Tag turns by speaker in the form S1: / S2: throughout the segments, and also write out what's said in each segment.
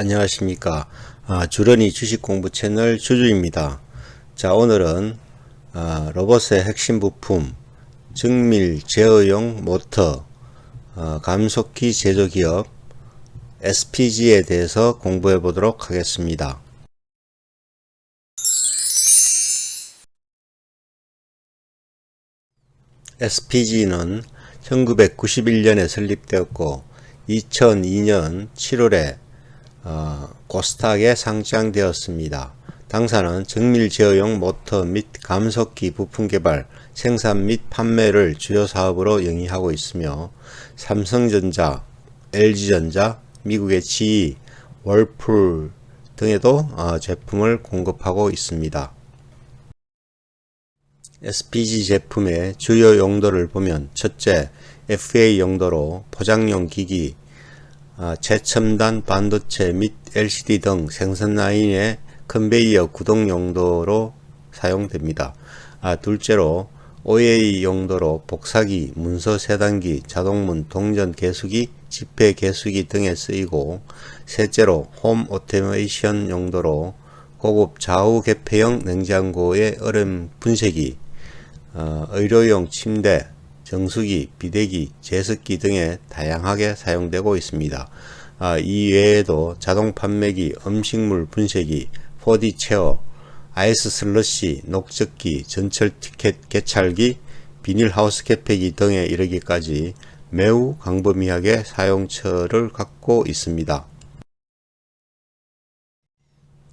S1: 안녕하십니까. 아, 주런이 주식공부 채널 주주입니다. 자, 오늘은 아, 로봇의 핵심 부품, 증밀 제어용 모터, 아, 감속기 제조기업 SPG에 대해서 공부해 보도록 하겠습니다. SPG는 1991년에 설립되었고 2002년 7월에 어, 코스닥에 상장되었습니다. 당사는 정밀 제어용 모터 및 감속기 부품 개발, 생산 및 판매를 주요 사업으로 영위하고 있으며 삼성전자, LG전자, 미국의 GE, 월풀 등에도 어, 제품을 공급하고 있습니다. SPG 제품의 주요 용도를 보면 첫째, FA 용도로 포장용 기기, 아, 최첨단 반도체 및 LCD 등 생산 라인의 컨베이어 구동 용도로 사용됩니다. 아, 둘째로 OA 용도로 복사기, 문서 세단기, 자동문, 동전 개수기, 지폐 개수기 등에 쓰이고 셋째로 홈 오토메이션 용도로 고급 좌우 개폐형 냉장고의 얼음 분쇄기, 어, 의료용 침대, 정수기, 비대기, 제습기 등에 다양하게 사용되고 있습니다. 아, 이 외에도 자동 판매기, 음식물 분쇄기, 4D 체어, 아이스 슬러시, 녹적기, 전철 티켓 개찰기, 비닐 하우스 개폐기 등에 이르기까지 매우 광범위하게 사용처를 갖고 있습니다.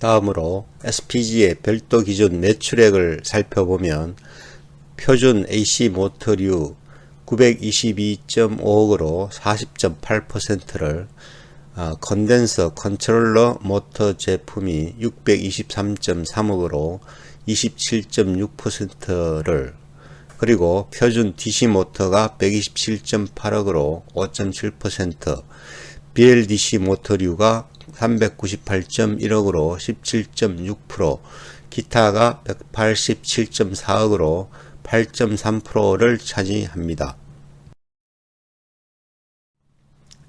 S1: 다음으로 SPG의 별도 기준 매출액을 살펴보면 표준 AC 모터류 922.5억으로 40.8%를 아, 컨덴서 컨트롤러 모터 제품이 623.3억으로 27.6%를 그리고 표준 DC 모터가 127.8억으로 5.7% BLDC 모터류가 398.1억으로 17.6% 기타가 187.4억으로 8.3%를 차지합니다.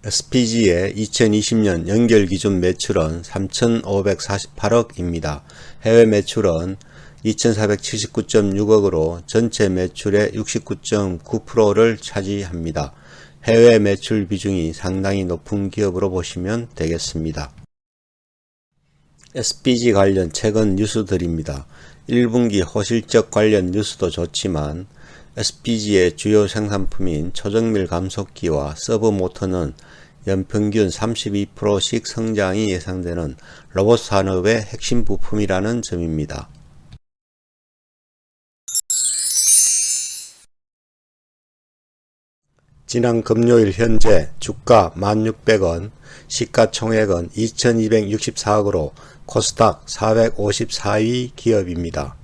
S1: SPG의 2020년 연결 기준 매출은 3,548억입니다. 해외 매출은 2,479.6억으로 전체 매출의 69.9%를 차지합니다. 해외 매출 비중이 상당히 높은 기업으로 보시면 되겠습니다. SPG 관련 최근 뉴스들입니다. 1분기 호실적 관련 뉴스도 좋지만 SPG의 주요 생산품인 초정밀 감속기와 서브 모터는 연평균 32%씩 성장이 예상되는 로봇 산업의 핵심 부품이라는 점입니다. 지난 금요일 현재 주가 1600원, 시가총액은 2264억으로 코스닥 454위 기업입니다.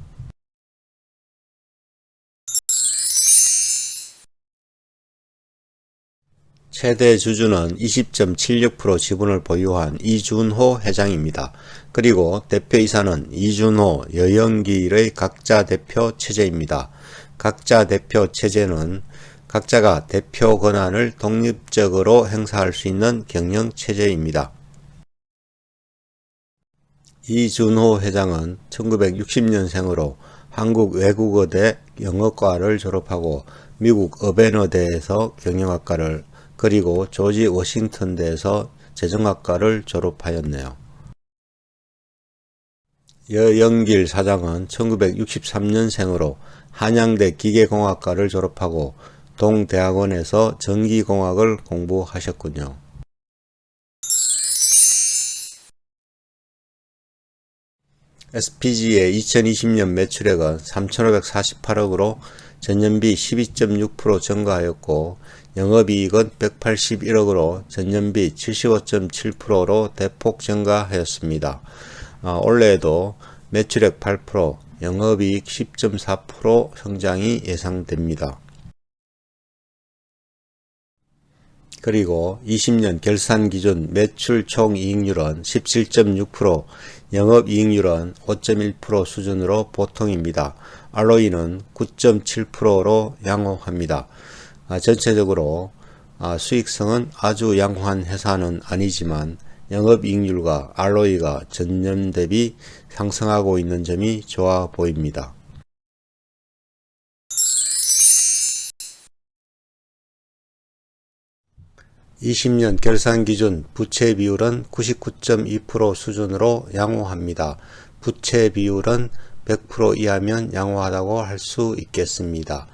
S1: 최대 주주는 20.76% 지분을 보유한 이준호 회장입니다. 그리고 대표이사는 이준호, 여영길의 각자 대표 체제입니다. 각자 대표 체제는 각자가 대표 권한을 독립적으로 행사할 수 있는 경영 체제입니다. 이준호 회장은 1960년생으로 한국 외국어대 영어과를 졸업하고 미국 어베너대에서 경영학과를 그리고 조지 워싱턴대에서 재정학과를 졸업하였네요. 여영길 사장은 1963년생으로 한양대 기계공학과를 졸업하고 동대학원에서 전기공학을 공부하셨군요. SPG의 2020년 매출액은 3,548억으로 전년비 12.6% 증가하였고 영업이익은 181억으로 전년비 75.7%로 대폭 증가하였습니다. 아, 올해에도 매출액 8%, 영업이익 10.4% 성장이 예상됩니다. 그리고 20년 결산 기준 매출 총 이익률은 17.6%, 영업 이익률은 5.1% 수준으로 보통입니다. ROE는 9.7%로 양호합니다. 아, 전체적으로 아, 수익성은 아주 양호한 회사는 아니지만 영업이익률과 ROE가 전년 대비 상승하고 있는 점이 좋아 보입니다. 20년 결산 기준 부채 비율은 99.2% 수준으로 양호합니다. 부채 비율은 100% 이하면 양호하다고 할 수 있겠습니다.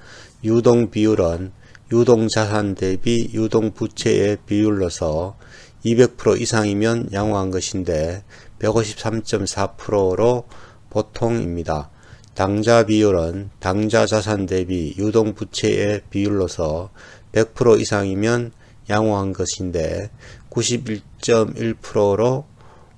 S1: 유동 비율은 유동 자산 대비 유동 부채의 비율로서 200% 이상이면 양호한 것인데 153.4%로 보통입니다. 당자 비율은 당자 자산 대비 유동 부채의 비율로서 100% 이상이면 양호한 것인데 91.1%로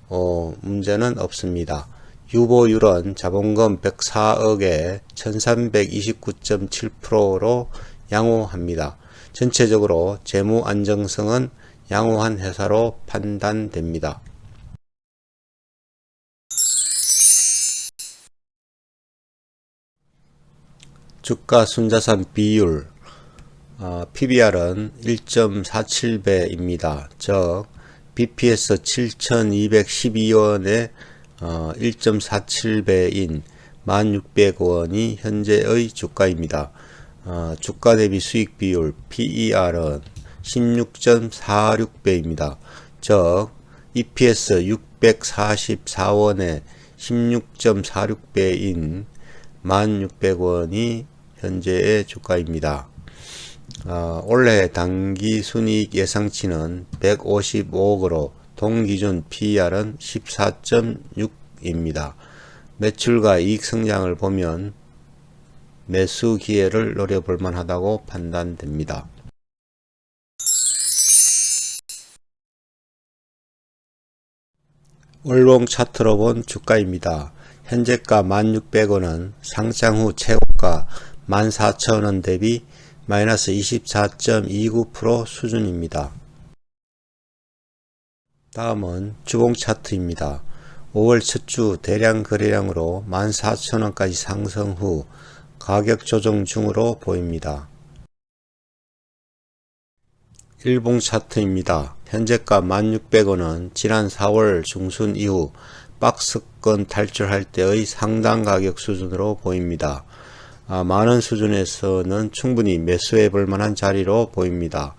S1: 어, 문제는 없습니다. 유보율은 자본금 104억에 1329.7%로 양호합니다. 전체적으로 재무 안정성은 양호한 회사로 판단됩니다. 주가 순자산 비율 어, PBR은 1.47배입니다. 즉 BPS 7,212원에 어, 1.47배인 1,600원이 현재의 주가입니다. 어, 주가 대비 수익 비율 PER은 16.46배입니다. 즉 EPS 644원에 16.46배인 1,600원이 현재의 주가입니다. 어, 올해 당기 순이익 예상치는 155억으로 동기준 PER은 14.6입니다. 매출과 이익 성장을 보면 매수 기회를 노려볼 만하다고 판단됩니다. 월봉 차트로 본 주가입니다. 현재가 1600원은 상장 후 최고가 14,000원 대비 마이너스 24.29% 수준입니다. 다음은 주봉 차트입니다. 5월 첫 주 대량 거래량으로 14,000원까지 상승 후 가격 조정 중으로 보입니다. 일봉 차트입니다. 현재가 1600원은 지난 4월 중순 이후 박스권 탈출할 때의 상당 가격 수준으로 보입니다. 아, 많은 수준에서는 충분히 매수해 볼 만한 자리로 보입니다.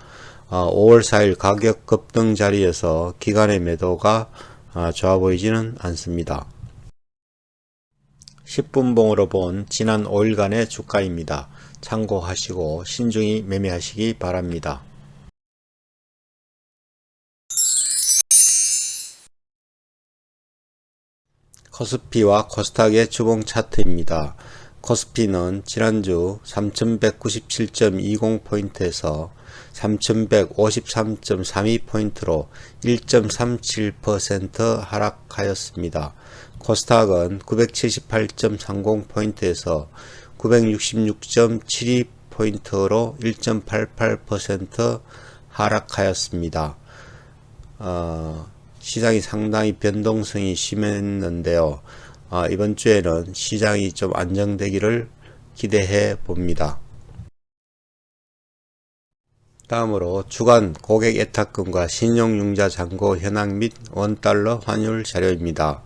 S1: 아, 5월 4일 가격 급등 자리에서 기간의 매도가 아, 좋아 보이지는 않습니다. 10분봉으로 본 지난 5일간의 주가입니다. 참고하시고 신중히 매매하시기 바랍니다. 코스피와 코스닥의 주봉 차트입니다. 코스피는 지난주 3197.20포인트에서 3153.32포인트로 1.37% 하락하였습니다. 코스닥은 978.30포인트에서 966.72포인트로 1.88% 하락하였습니다. 어, 시장이 상당히 변동성이 심했는데요. 아, 이번 주에는 시장이 좀 안정되기를 기대해 봅니다. 다음으로 주간 고객 예탁금과 신용융자 잔고 현황 및 원달러 환율 자료입니다.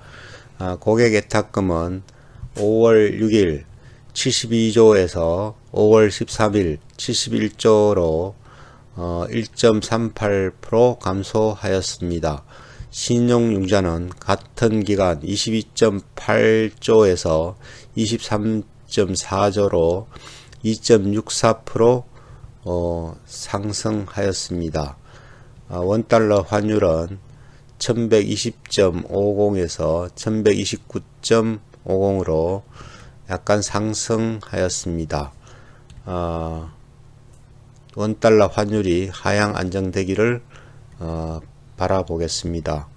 S1: 아, 고객 예탁금은 5월 6일 72조에서 5월 13일 71조로 어, 1.38% 감소하였습니다. 신용융자는 같은 기간 22.8조에서 23.4조로 2.64% 어, 상승하였습니다. 아, 원달러 환율은 1120.50에서 1129.50으로 약간 상승하였습니다. 아, 원달러 환율이 하향 안정되기를 어, 바라보겠습니다.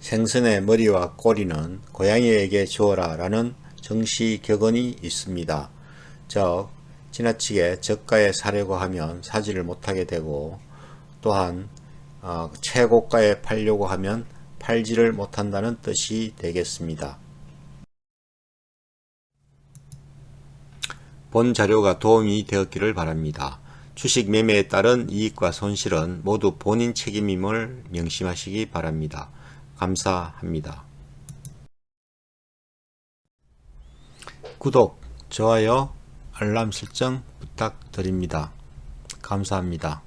S1: 생선의 머리와 꼬리는 고양이에게 주어라 라는 정시 격언이 있습니다. 즉 지나치게 저가에 사려고 하면 사지를 못하게 되고 또한 어, 최고가에 팔려고 하면 팔지를 못한다는 뜻이 되겠습니다. 본 자료가 도움이 되었기를 바랍니다. 주식 매매에 따른 이익과 손실은 모두 본인 책임임을 명심하시기 바랍니다. 감사합니다. 구독, 좋아요, 알람 설정 부탁드립니다. 감사합니다.